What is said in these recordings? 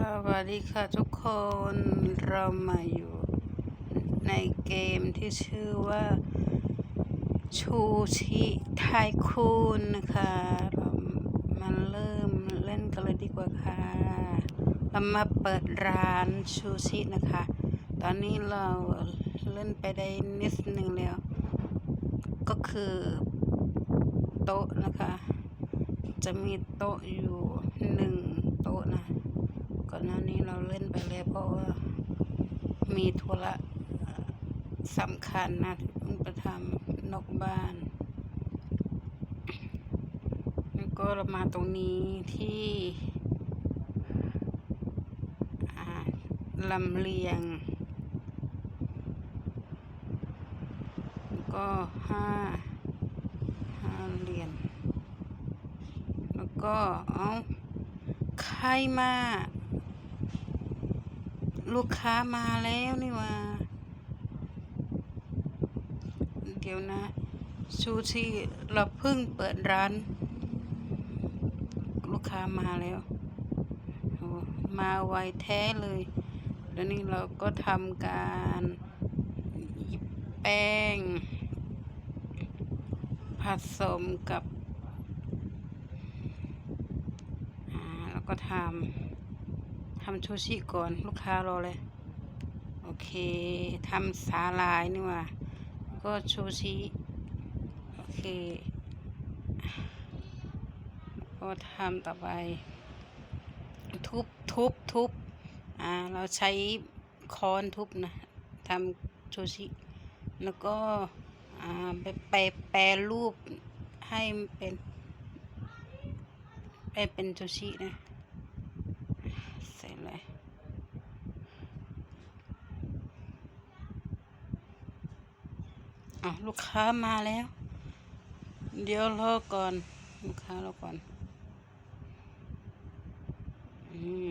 สวัสดีค่ะทุกคนเรามาอยู่ในเกมที่ชื่อว่า ชูชิไทคูนนะคะเรามาเริ่มเล่นกันเลยดีกว่าค่ะ เรามาเปิดร้านชูชินะคะ ตอนนี้เราเล่นไปได้นิดหนึ่งแล้ว ก็คือ โต๊ะนะคะ จะมีโต๊ะอยู่หนึ่งโต๊ะนะ ก่อนหน้านี้ เล่นไปแล้วเพราะว่ามีธุระสำคัญนะที่ต้องไปทำนอกบ้าน แล้วก็เรามาตรงนี้ที่ลำเลียงแล้วก็ห้าห้าเหรียญแล้วก็เอาใครมา ลูกค้ามาแล้วนี่ว่า เดี๋ยวนะชูชีเราเพิ่งเปิดร้าน ลูกค้ามาแล้วโอมาไวแท้เลย แล้วนี่เราก็ทำการหยิบแป้ง ผสมกับ แล้วก็ทำ ทำชูชิก่อนลูกค้ารอเลย โอเคทำสาลายนี่ว่าก็โชชิโอเคก็ทำต่อไป ทุบทุบทุบอ่าเราใช้ค้อนทุบนะทำโชชิ แล้วก็อ่าไปแปรแปรรูปให้เป็นไปเป็นซูชินะเสร็จเลย อะลูกค้ามาแล้ว เดี๋ยวรอก่อน ลูกค้ารอก่อนอืม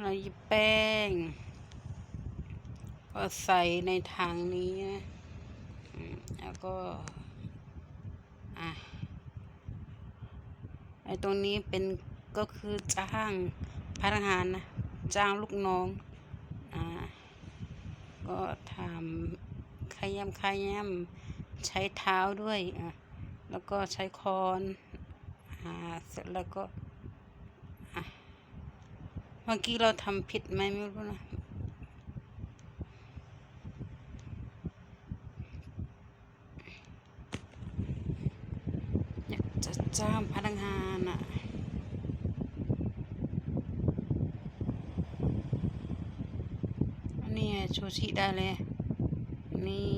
เราหยิบแป้ง ก็ใส่ในถังนี้นะอืมแล้วก็อะไอ้ตรงนี้เป็นก็คือจ้างพนักงานนะจ้างลูกน้องอ่าก็ทำขยำขยำใช้เท้าด้วยอะแล้วก็ใช้คอนอ่าเสร็จแล้วก็อะเมื่อกี้เราทำผิดไหมไม่รู้นะ อยาก จางพนักงานอะนนี้ชูชิได้เลย นี่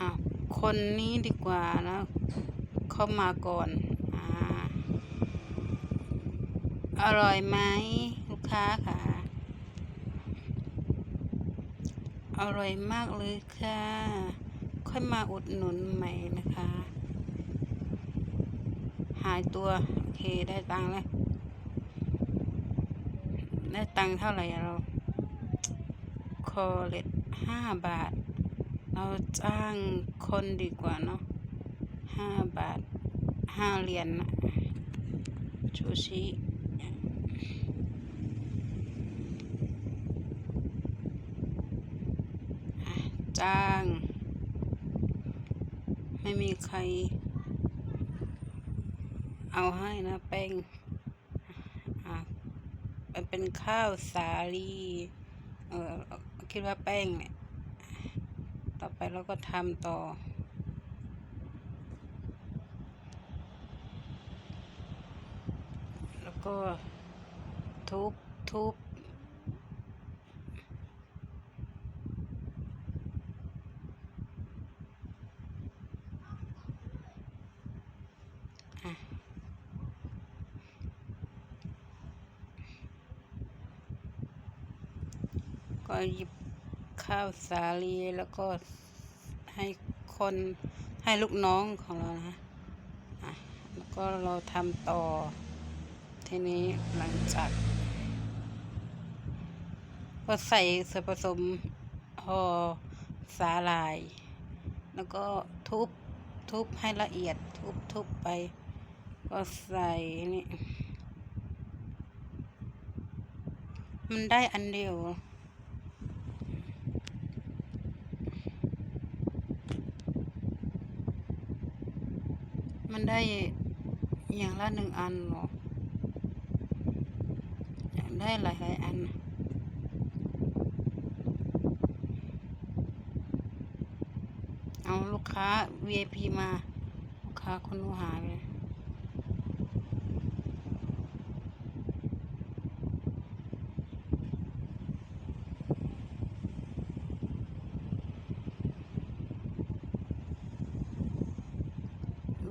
อะคนนี้ดีกว่านะเข้ามาก่อนอ่าอร่อยไหมลูกค้าค่ะ อร่อยมากเลยค่ะ ค่อยมาอุดหนุนใหม่นะคะ หายตัว โอเคได้ตังค์แล้ว ได้ตังค์เท่าไหร่เราคอเลตห้าบาท เราจ้างคนดีกว่าเนาะห้าบาทห้าเหรียญนะชูชิจ้าง ไม่มีใคร เอาให้นะแป้งอะมันเป็นข้าวสาลีเออคิดว่าแป้งเนี่ย ต่อไปเราก็ทำต่อแล้วก็ทุบทุบ หยิบข้าวสาลีแล้วก็ให้คนให้ลูกน้องของเรานะอะแล้วก็เราทำต่อ ทีนี้หลังจากก็ใส่ส่วนผสมห่อสาหร่าย แล้วก็ทุบทุบให้ละเอียดทุบทุบไป ก็ใส่นี่ มันได้อันเดียว มัน ได้อย่างละหนึ่งอันหรออยากได้หลายๆอันเอาลูกค้า VIP มา ลูกค้าคนนู้หายไปเลย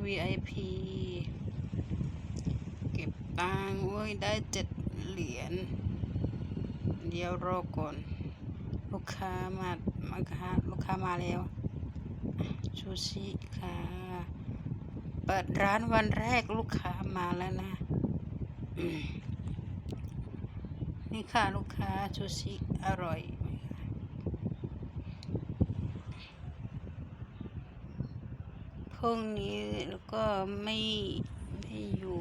วีไอพีเก็บ ตังค์โอ้ยได้เจ็ดเหรียญเดี๋ยวรอก่อน ลูกค้ามามาค่ะลูกค้ามาแล้วชูชิค่ะ เปิดร้านวันแรกลูกค้ามาแล้วนะ นี่ค่ะลูกค้าชูชิอร่อยพรุ่งนี้แล้วก็ไม่ไม่อยู่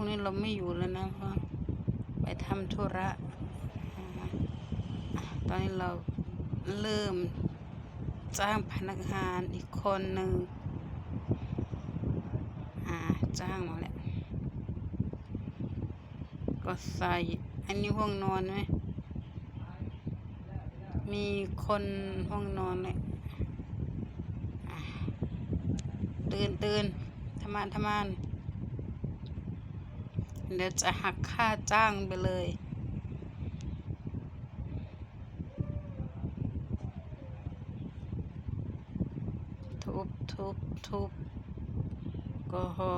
พรุ่งนี้เราไม่อยู่แล้วนะเพราะไปทำธุระตอนนี้เราเริ่มจ้างพนักงานอีกคนหนึ่งอ่าจ้างมาแล้วก็ใส่ อันนี้ห้องนอนไหมมีคนห้องนอนเลยตื่นตื่นทำงานทำงาน เดี๋ยวจะหักค่าจ้างไปเลย ทุบทุบทุบก็หอ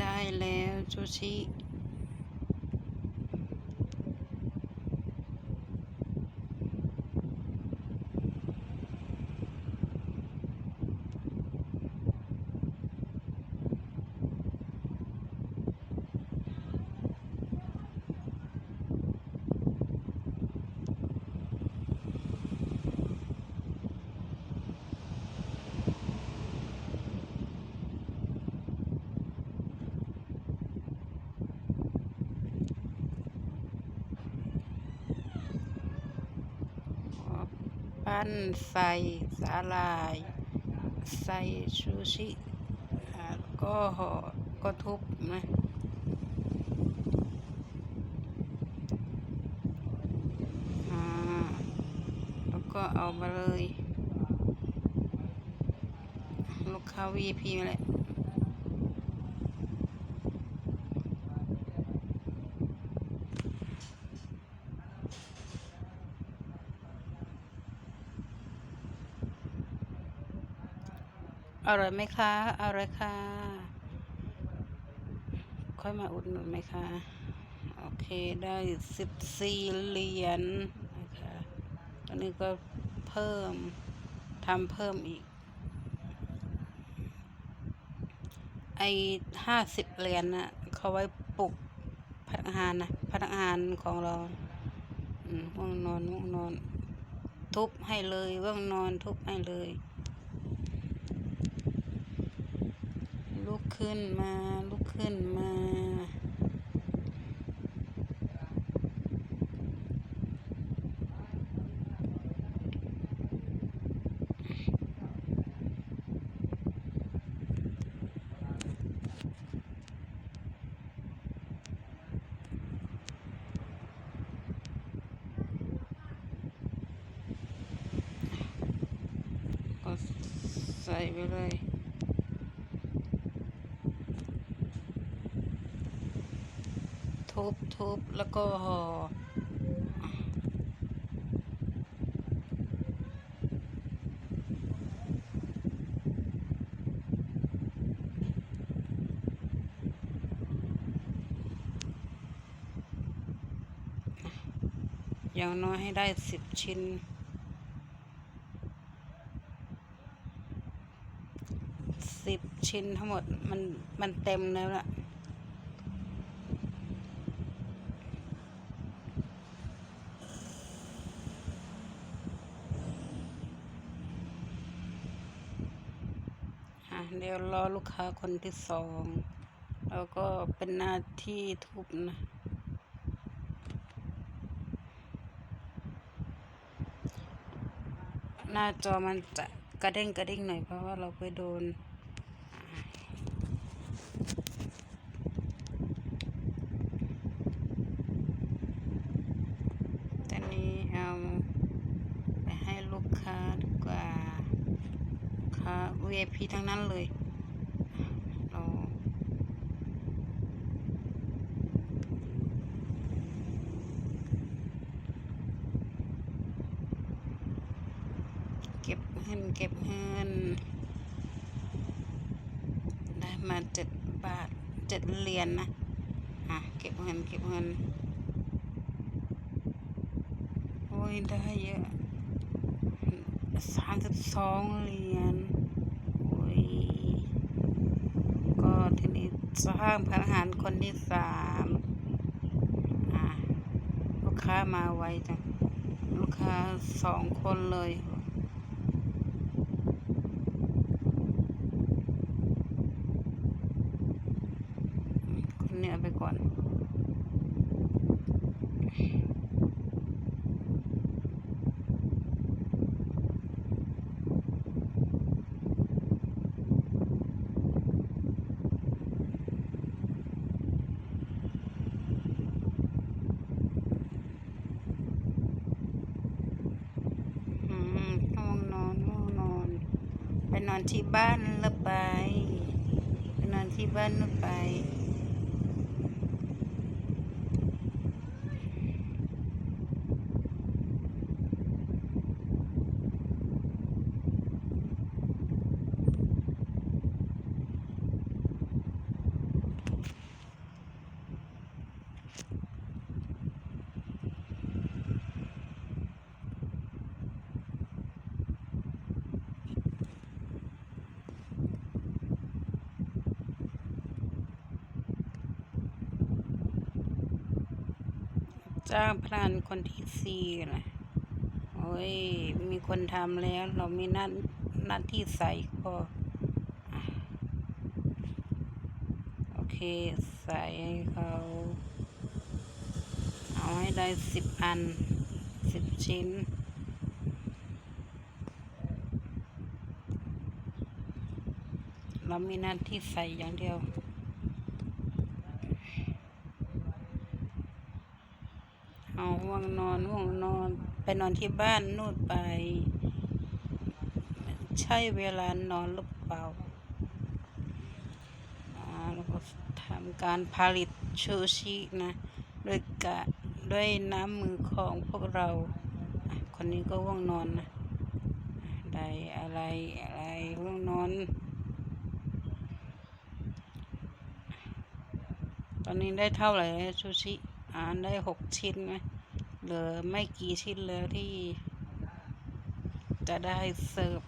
ได้แล้วชูชิ ปั้ นใส่สาลาย ใส่ซูชิก็ห่อก็ทุบนะแล้วก็เอามาเลย ลูกค้าวีพีมาเละ อร่อยไหมคะ อร่อยค่ะ ค่อยมาอุดหนุนไหมคะ โอเคได้สิบสี่เหรียญนะคะตอนนี้ก็เพิ่มทำเพิ่มอีก ไอห้าสิบเหรียญน่ะเขาไว้ปลุกพนักงานนะ พนักงานของเราอืมว่างนอนว่างนอน ทุบให้เลยว่างนอนทุบให้เลย ลุก ขึ้นมา ลุกขึ้นมา ก็ใส่ไปเลย ทุบ ทุบแล้วก็ห่ออย่างน้อยให้ได้สิบชิ้น สิบชิ้นทั้งหมดมันมันเต็มแล้วล่ะ อะเดี๋ยวรอลูกค้าคนที่สองแล้วก็เป็นหน้าที่ทุบนะ หน้าจอมันจะกระเด้งกระเด้งหน่อยเพราะว่าเราไปโดนตอนนี้เอาไปให้ลูกค้าดีกว่าค้า VIP ทั้งนั้นเลยเราเก็บ เก็บเงินได้มาเจ็ดบาทเจ็ดเหรียญนะอะเก็บเงินเก็บเงินโอ้ยได้เยอะสามสิบสองเหรียญโอ้ยก็ทีนี้สร้างพนักงานคนที่สามอะลูกค้ามาไวจังลูกค้าสองคนเลย คนนี้เอาไปก่อน อืมง่วงนอนง่วงนอน ไป นอนที่บ้านแล้วไป ไปนอนที่บ้านแล้วไป จ้างพนันคนที่สี่นะโอ้ย มีคนทำแล้ว เรามีหน้าหน้าที่ใส่ก็โอเค ใส่ให้เขา เอาให้ได้สิบอันสิบชิ้นเรามีหน้าที่ใส่อย่างเดียว เอา ว่วงนอนว่วงนอน ไปนอนที่บ้านนู่นไป ใช่เวลานอนหรือเปล่าอ่าแล้วก็ทำการผลิตชูชินะด้วยกะด้วยน้ำมือของพวกเรา คนนี้ก็ว่วงนอนนะได้อะไรอะไรว่วงนอน ตอนนี้ได้เท่าไหร่ชูชิอ่านได้หกชิ้นไหม เหลือไม่กี่ชิ้นแล้วที่จะได้เสิร์ฟ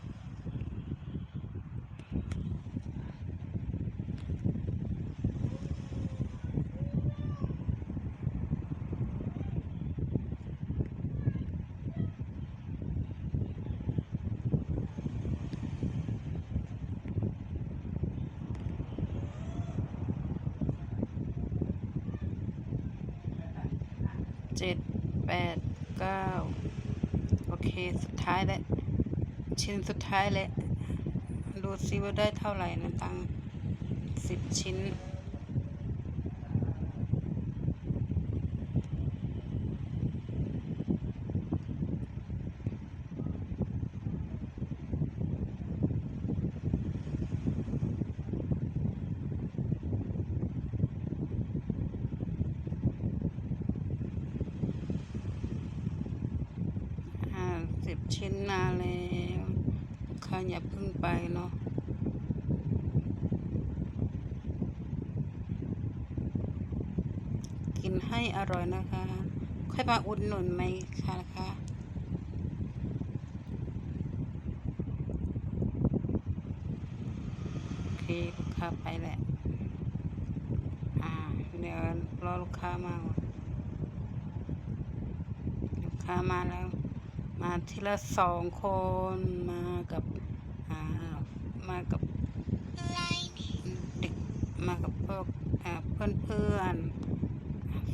เจ็ดแปดเก้าโอเค สุด ท้ายแล้วชิ้นสุดท้ายแล้วดูซิว่าได้เท่าไหร่นะตังสิบชิ้น ห้าสิบชิ้นนาแล้วข้าอย่าพึ่งไปเนาะกินให้อร่อยนะคะ ค่อยมาอุดหนุนไหมคะนะคะโอเคลูกค้าไปแหละ อ่า เดี๋ยวรอลูกค้ามา ลูกค้ามาแล้ว ทีละสองคนมากับอามากับเด็กมากับพวกเพื่อนเพื่อน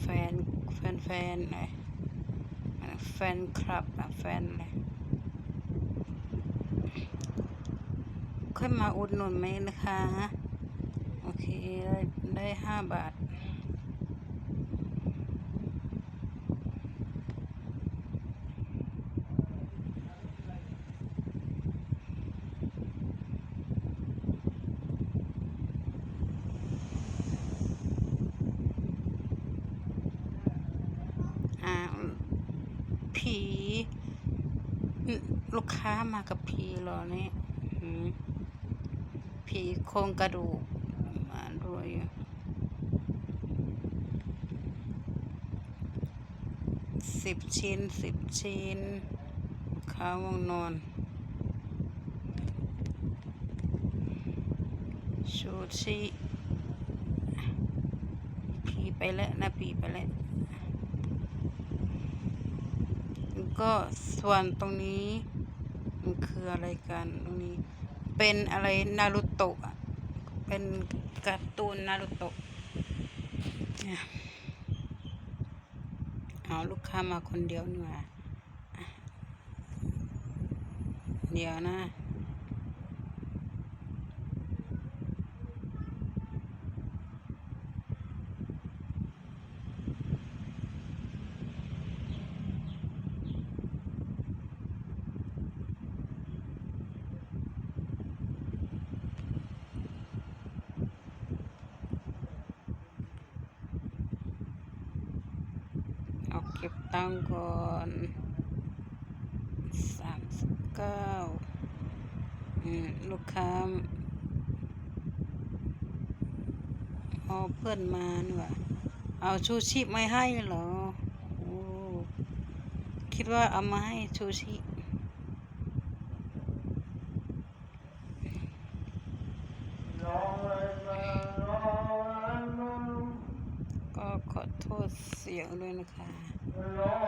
แฟนแฟนแฟนอะไรแฟนคลับแฟนอะไรค่อยมาอุดหนุนไหมนะคะ โอเค ได้ห้าบาท อ่า ผีอืมลู กค้ามากับผีเหรอนี่ผีโครงกระดูกมาด้วยสิบชิ้นสิบชิ้นข้าวงนอน ชูชิผีไปแล้วนะผีไปแล้วก็ส่วนตรงนี้ มันคืออะไรกันตรงนี้ เป็นอะไรนารุโตะเป็นการ์ตูนนารุโตะเอาลูกค้ามาคนเดียวนี่หว่าอะเดี๋ยวนะ เอาเก็บตังค์ก่อนสามสิบเก้าอืมลูก ค้าเอาเพื่อนมานี่หว่าเอาชูชีพไม่ให้เหรอโอ้คิดว่าเอามาให้ชูชีพก็ขอโทษเสียงด้วยนะคะ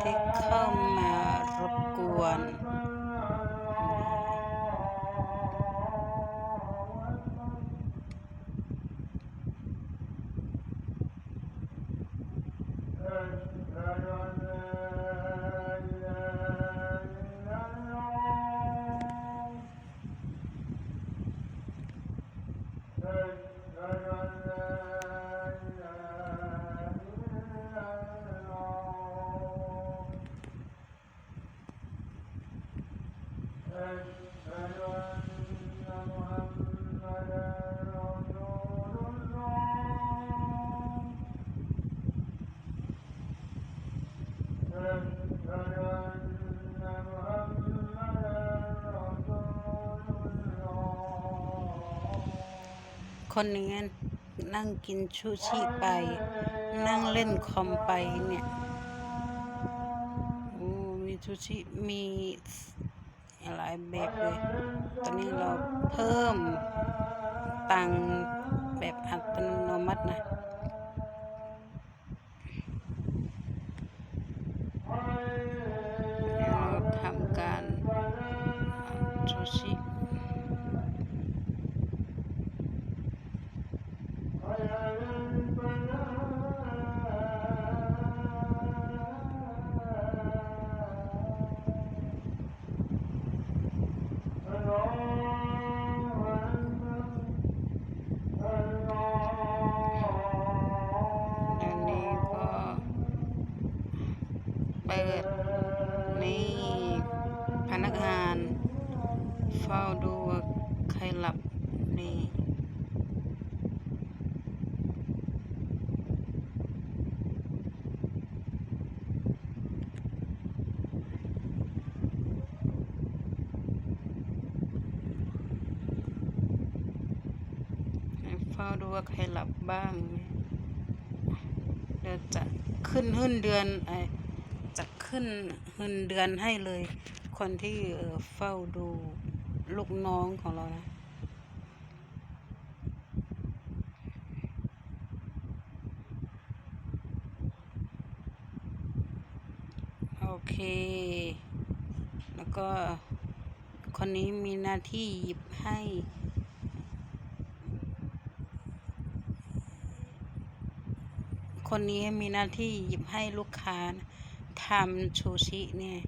ที่เข้ามารบกวน คนหนึ่งอะนั่งกินชูชีไป นั่งเล่นคอมไปเนี่ย โอ้ มีชูชีมี หลายแบบเลย ตอนนี้เราเพิ่มตังแบบอัตโนมัตินะ เราทำการชูชีเดี๋ยวนี้ก็เปิดนี่พนักงานเฝ้าดูว่าใครหลับนี่ ให้เฝ้าดู ว่าใครหลับบ้างเดี๋ยวจะขึ้นหุ้นเดือนไอขึ้นเงินเดือนให้เลย คนที่เอ่อเฝ้าดูลูกน้องของเรานะโอเค แล้วก็คนนี้มีหน้าที่หยิบให้ คนนี้มีหน้าที่หยิบให้ลูกค้าทำชูชิเนี่ย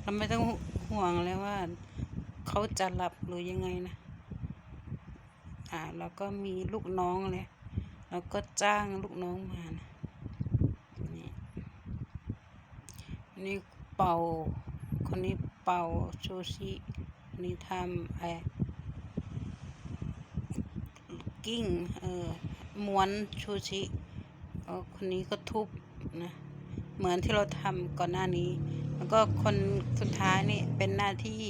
เราไม่ต้องห่วงเลยว่าเขาจะหลับหรือยังไงนะ อ่าแล้วก็มีลูกน้องเลยแล้วก็จ้างลูกน้องมานะนี่นี่เป่า คนนี้เป่าชูชินนี้ทำไอ้กิ้ง เออม้วนชูชิ แล้วคนนี้ก็ทุบนะ เหมือนที่เราทำก่อนหน้านี้ แล้วก็คนสุดท้ายนี่เป็นหน้าที่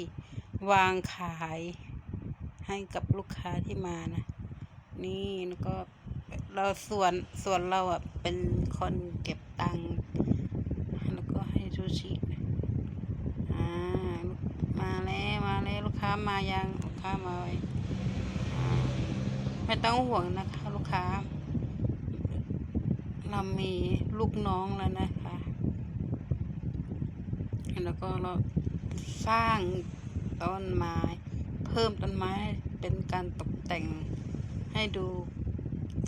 วางขายให้กับลูกค้าที่มานะ นี่แล้วก็เราส่วนส่วนเราอะเป็นคนเก็บตังค์แล้วก็ให้ซูชิอ่ามาแล้วมาแล้วลูกค้ามายังลูกค้ามาไว้ไม่ต้องห่วงนะคะ ลูกค้า เรามีลูกน้องแล้วนะคะ แล้วก็เราสร้างต้นไม้ เพิ่มต้นไม้เป็นการตกแต่งให้ดู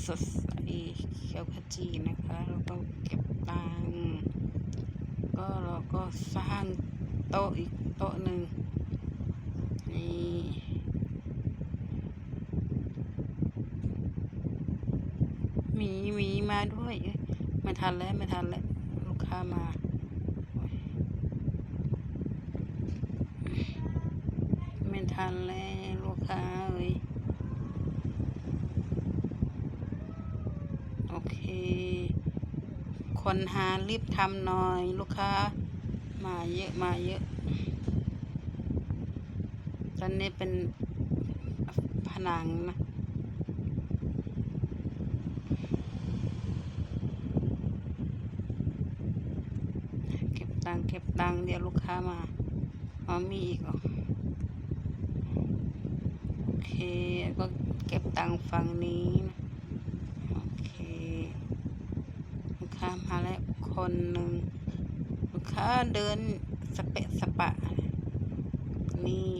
สดใสเขียวขจีนะคะ เราก็เก็บตังค์ก็เราก็สร้างโต๊ะอีกโต๊ะหนึ่งนี่หมีหมีมาด้วยเอ้ยไม่ ทันแล้วไม่ทันแล้วลูกค้ามา ไม่ทันแล้วลูกค้าเอ้ยโอเค คนหารีบทำหน่อยลูกค้า มาเยอะมาเยอะ ตอนนี้เป็นผนังนะ เก็บตังค์ เดี๋ยวลูกค้ามาอ๋อมีอีกเหรอโอเคก็เก็บตังค์ฝั่งนี้นะโอเคลูกค้ามาแล้วคนหนึ่งลูกค้าเดินสเปะสปะ นี่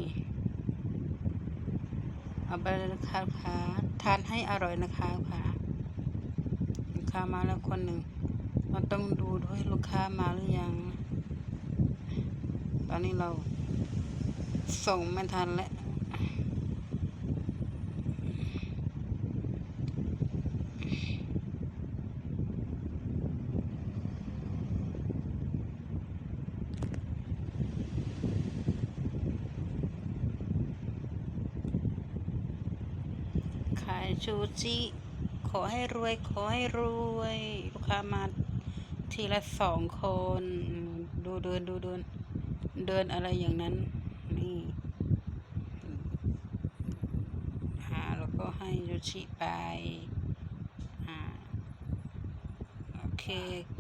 เอาไปเลยนะคะลูกค้าทานให้อร่อยนะคะค้าลูกค้ามาแล้วคนหนึ่งเราต้องดูด้วยลูกค้ามาหรือยัง อนนี้เราส่งไม่ทันแล้วขายชูจิขอให้รวย ขอให้รวย ลูกค้ามาทีละสองคน ดูเดินดูเดิน เดินอะไรอย่างนั้น นี่หาแล้วก็ให้ชูชิไปโอเค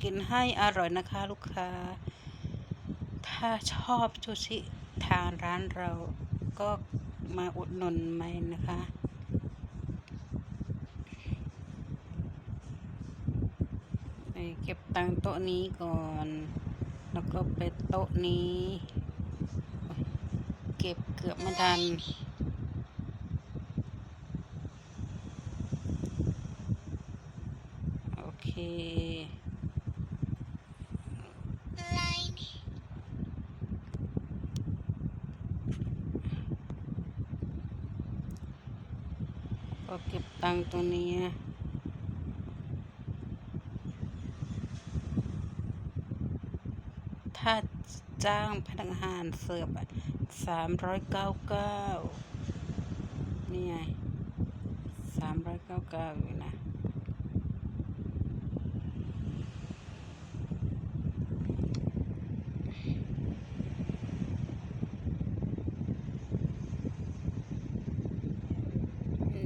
กินให้อร่อยนะคะลูกค้า ถ้าชอบชูชิทางร้านเราก็มาอุดหนุนใหมนะคะไปเก็บตังโต๊ะนี้ก่อน แล้วก็ไปโต๊ะนี้ เก็บเกือบไม่ทันโอเคก็เก็บตังตรงนี้นะถ้า จ้างพนักงานเสิร์ฟสามร้อยเก้าเก้านี่ไงสามร้อยเก้าเก้าอยู่นะ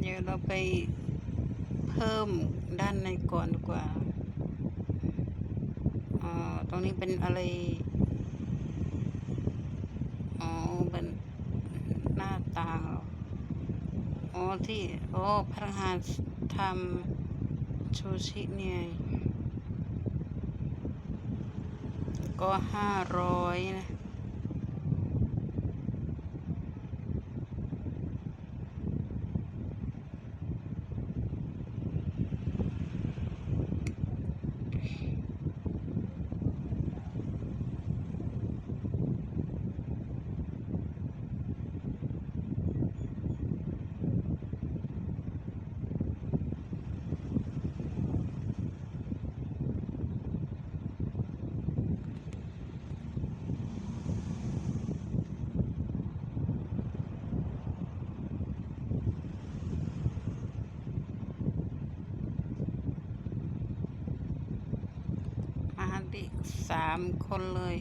เดี๋ยวเราไปเพิ่มด้านในก่อนดีกว่าเอ่อตรงนี้เป็นอะไร อ๋อ เป็นหน้า ต่างเหรออ๋อที่ โอ้พนักงานทำชูชิเนี่ยก็ห้าร้อยนะ มาดิ สามคนเลย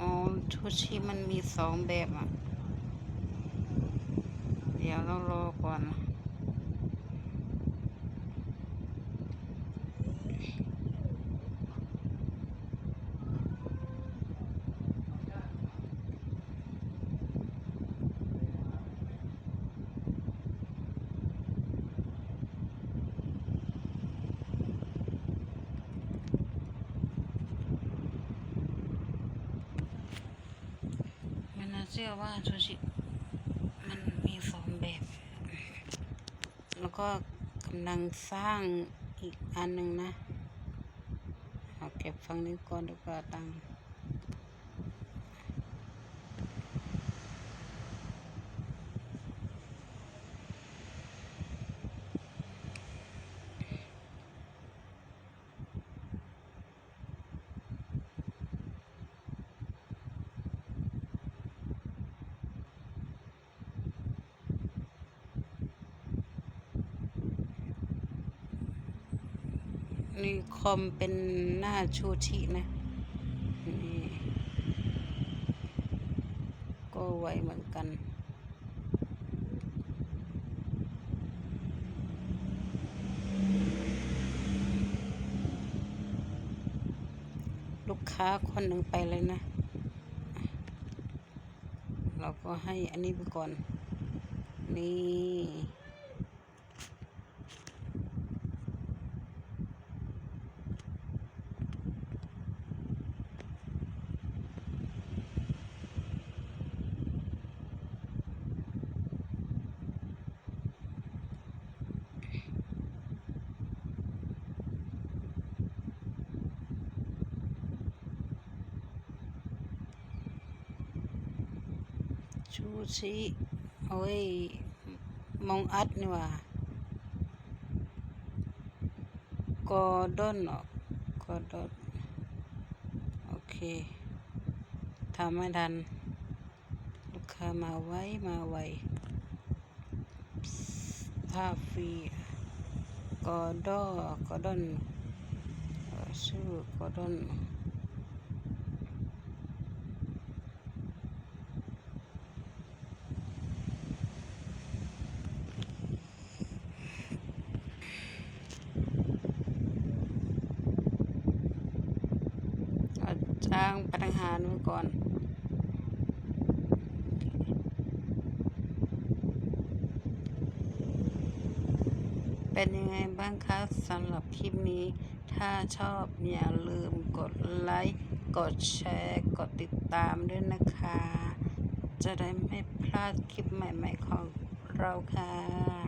อ๋อชูชีมันมีสองแบบอะ เดี๋ยวเรารอก่อนนะไม่น่าาชูชิมันมีสองแบบ แล้วก็กำลังสร้างอีกอันหนึ่งนะเอาเก็บฟังนี้ก่อนดีกว่าตังค์ คอมเป็นหน้าชูชินะนี่ก็ไวเหมือนกันลูกค้าคนหนึ่งไปเลยนะ เราก็ให้อันนี้ไปก่อน นี่ ชิโอ้ยมองอัดนี่ว่ากอดอนเหรอกอดอนโอเคทำไม่ทัน ลูกค้ามาไวมาไวท่าฟรีกอดอกอดอนเอ่อชื่อกอดอน เอาจ้างพนักงานไว้ก่ อนเป็นยังไงบ้างคะสำหรับคลิปนี้ ถ้าชอบอย่าลืมกดไลค์ กดแชร์ กดติดตามด้วยนะคะ จะได้ไม่พลาดคลิปใหม่ ๆ ของเราค่ะ